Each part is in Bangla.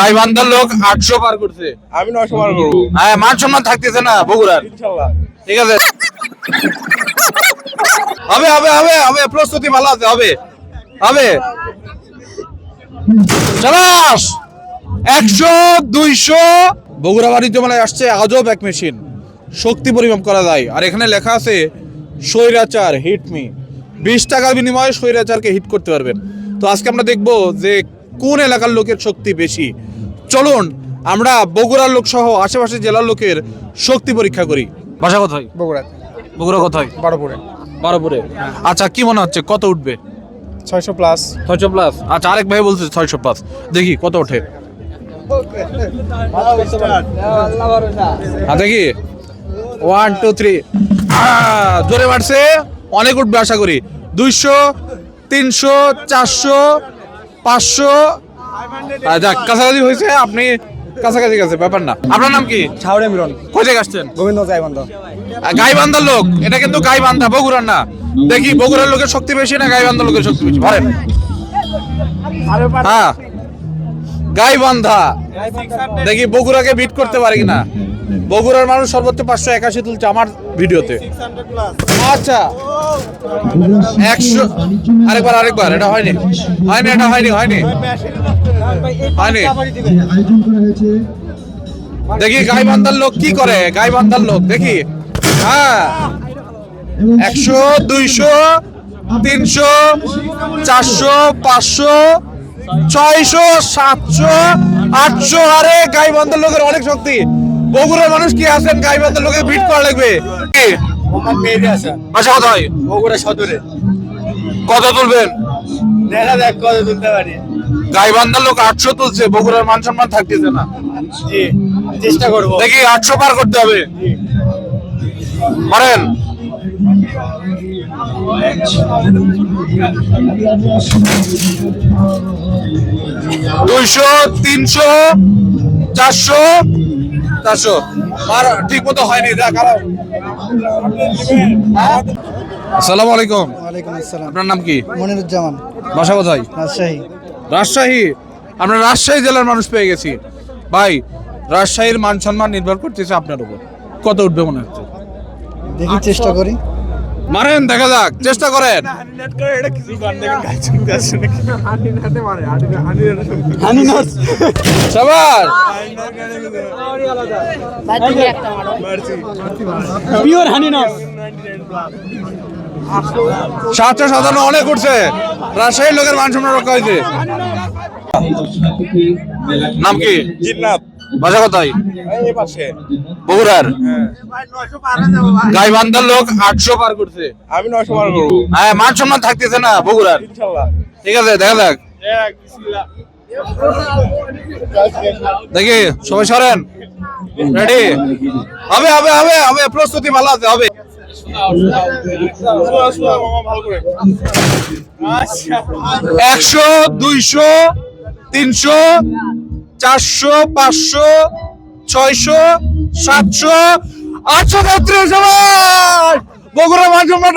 গাইবান্ধার লোক আটশো পার করছে। আমি নয়শো বার করব। হ্যাঁ মান সম্মান থাকতেছে না বগুড়ার। ঠিক আছে? হবে হবে হবে হবে প্রস্তুতি ভালো আছে হবে। হবে। চালাস একশো দুইশো। বগুড়া বাণিজ্য মেলায় আসছে আজব এক মেশিন। শক্তি পরিমাপ করা যায়। আর এখানে লেখা আছে স্বৈরাচার হিট মি বিশ টাকার বিনিময়ে স্বৈরাচারকে হিট করতে পারবেন। তো আজকে আমরা দেখব যে কোন এলাকার লোকের শক্তি বেশি। চলুন আমরা বগুড়ার লোক সহ আশেপাশের জেলার লোকের শক্তি পরীক্ষা করি। বাসা কোথায়? বগুড়া। বগুড়া কোথায়? বারোপুরে। বারোপুরে। আচ্ছা কি মনে হচ্ছে কত উঠবে? ছয়শো প্লাস। ছয়শো প্লাস? আচ্ছা আরেক ভাই বলছে ছয়শো প্লাস। দেখি কত ওঠে? হ্যাঁ দেখি। ওয়ান টু থ্রি জোরে মারছে অনেক উঠবে আশা করি। দুইশো তিনশো চারশো পাঁচশো যাক কাছাকাছি হয়েছে আপনি কাছাকাছি গেছে ব্যাপার না। আপনার নাম কি? ছাউরে মিরন। কোথায় আসছেন? গোবিন্দ গাইবান্ধা। গাইবান্ধার লোক এটা কিন্তু গাইবান্ধা বগুড়ার না। দেখি বগুড়ার লোকের শক্তি বেশি না গাইবান্ধার লোকের শক্তি বেশি? ভরেন হ্যাঁ গাইবান্ধা। দেখি বগুড়াকে বিট করতে পারে কিনা? বগুড়ার মানুষ সর্বোচ্চ পাঁচশো একাশি তুলছে আমার ভিডিওতে। আচ্ছা। একশো আরেকবার আরেকবার, এটা হয়নি। হয়নি, এটা হয়নি হয়নি। হয়নি। দেখি, গাইবান্ধার লোক কি করে? গাইবান্ধার লোক, দেখি। হ্যাঁ। একশো, দুইশো, তিনশো, চারশো, পাঁচশো, ছয়শো, সাতশো, আটশো। আরে, গাইবান্ধার লোকের অনেক শক্তি। বগুড়ার মানুষ কি আছেন? গাইবান্ধার লোকে ভিড় করা লাগবে? বাসা বগুড়া সদরে। কত তুলবেন? দেখা যাক কত তুলতে পারি। গাইবান্ধার লোক আটশো তুলছে বগুড়ার মান সম্মান থাকতেছে না। চেষ্টা করব। দেখি আটশো পার করতে হবে। পারেন দুইশো তিনশো চারশো চারশো। আর ঠিক মতো হয়নি যা আসসালামু আলাইকুম। ওয়ালাইকুম আসসালাম। আপনার নাম কি? মনিরুজ্জামান। বাসা কোথায়? রাজশাহী। রাজশাহী। আমরা রাজশাহী জেলার মানুষ পেয়ে গেছি। ভাই রাজশাহীর মান সম্মান নির্ভর করতেছে আপনার উপর। কত উঠবে মনে হচ্ছে? দেখি চেষ্টা করি। মারেন দেখা যাক চেষ্টা করেন। সবার পিওর সাতশো সাতান্ন অনেক উঠছে। রাজশাহীর লোকের মান সম্মান রক্ষা হয়েছে। নাম কি? জিন্নাত। বাসা কোথায়? এই পাশে। বগুড়ার? গাইবান্ধার লোক আটশো পার করছে। আমি নয়শো বার করব। হ্যাঁ মান সম্মান থাকতেছে না বগুড়ার। ঠিক আছে দেখা যাক। দেখি সবাই সরেন। রেডি হবে হবে হবে হবে প্রস্তুতি ভালো আছে হবে। একশো দুইশো তিনশো চারশো পাঁচশো ছয়শো সাতশো আটশো তেত্রিশ সবাই। বগুড়া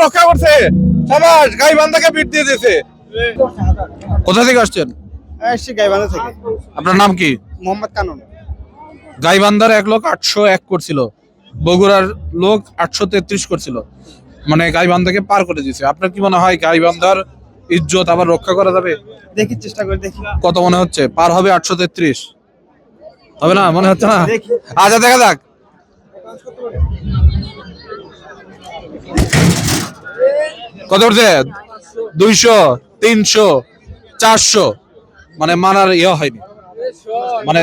রক্ষা করছে। গাই পিট দিয়ে দিয়েছে। কোথা থেকে আসছেন? আসছি গাইবান্ধা থেকে। আপনার নাম কি? মোহাম্মদ কানন। গাইবান্ধার এক লোক আটশো এক করছিল। বগুড়ার লোক আটশো তেত্রিশ করছিল। মানে গাইবান্ধাকে পার করে দিয়েছে। আপনার কি মনে হয় গাইবান্ধার ইজ্জত আবার রক্ষা করা যাবে? দেখি চেষ্টা করে দেখি। কত মনে হচ্ছে? পার হবে আটশো তেত্রিশ। হবে না মনে হচ্ছে না। আচ্ছা দেখা যাক। কত উঠছে? দুইশো তিনশো চারশো। মানে মানার ইয়ে হয়নি। মানে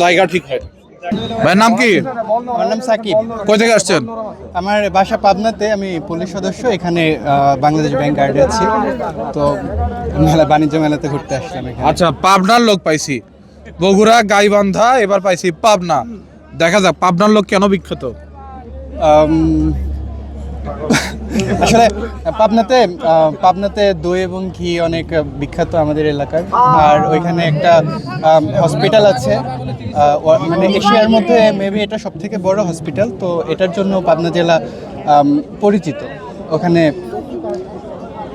জায়গা ঠিক হয়নি। ভাইয়ের নাম কি? আমার নাম সাকিব। কই থেকে আসছেন? আমার বাসা পাবনাতে আমি পুলিশ সদস্য এখানে বাংলাদেশ ব্যাংক গার্ডে আছি। তো মেলা বাণিজ্য মেলাতে ঘুরতে আসলাম এখানে। আচ্ছা পাবনার লোক পাইছি। বগুড়া, গাইবান্ধা, এবার পাইছি পাবনা। দেখা যাক, পাবনার লোক কেন বিখ্যাত? আসলে, পাবনাতে পাবনাতে দই এবং ঘি অনেক বিখ্যাত আমাদের এলাকার। আর ওইখানে একটা হসপিটাল আছে। মানে এশিয়ার মধ্যে মেবি এটা সব থেকে বড় হসপিটাল তো এটার জন্য পাবনা জেলা পরিচিত। ওখানে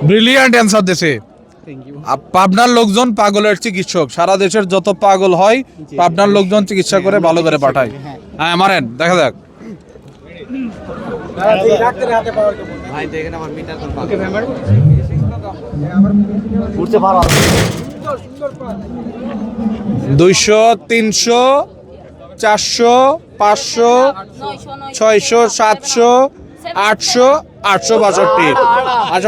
ব্রিলিয়ান্ট অ্যান্সার আপ- পাবনার লোকজন পাগলের চিকিৎসক। সারা দেশের যত পাগল হয় পাবনার লোকজন চিকিৎসা করে ভালো করে পাঠায়। হ্যাঁ। হ্যাঁ মারেন দেখা যাক। দুইশো তিনশো চারশো পাঁচশো ছয়শো সাতশো আটশো আটশো বাষট্টি।